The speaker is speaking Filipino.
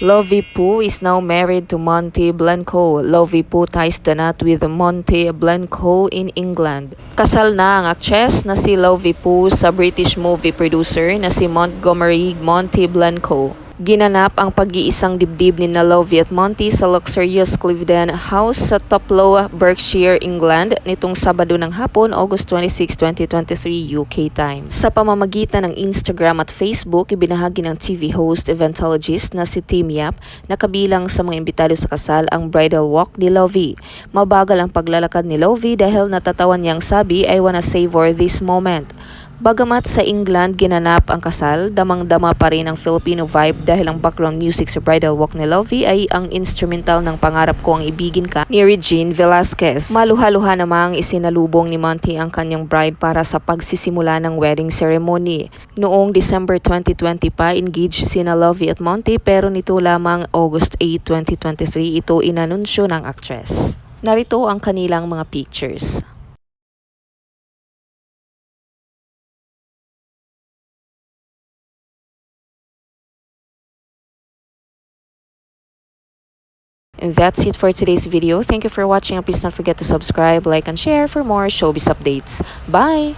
Lovie Poo is now married to Monty Blanco. Lovie Poo ties the knot with Monty Blanco in England. Kasal na ang actress na si Lovie Poo sa British movie producer na si Montgomery Monty Blanco. Ginanap ang pag-iisang dibdib ni na Lovie at Monty sa luxurious Cliveden House sa Tuplow, Berkshire, England nitong Sabado ng hapon, August 26, 2023 UK time. Sa pamamagitan ng Instagram at Facebook, ibinahagi ng TV host eventologist na si Tim Yap na kabilang sa mga imbitado sa kasal ang bridal walk ni Lovie. Mabagal ang paglalakad ni Lovie dahil natatawan niyang sabi, I wanna savor this moment. Bagamat sa England ginanap ang kasal, damang-dama pa rin ang Filipino vibe dahil ang background music sa bridal walk ni Lovie ay ang instrumental ng Pangarap Ko Ang Ibigin Ka ni Regine Velasquez. Maluha-luha namang isinalubong ni Monty ang kanyang bride para sa pagsisimula ng wedding ceremony. Noong December 2020 pa, engaged sina Lovie at Monty pero nito lamang August 8, 2023 ito inanunsyo ng actress. Narito ang kanilang mga pictures. And that's it for today's video. Thank you for watching please don't forget to subscribe, like, and share for more showbiz updates. Bye!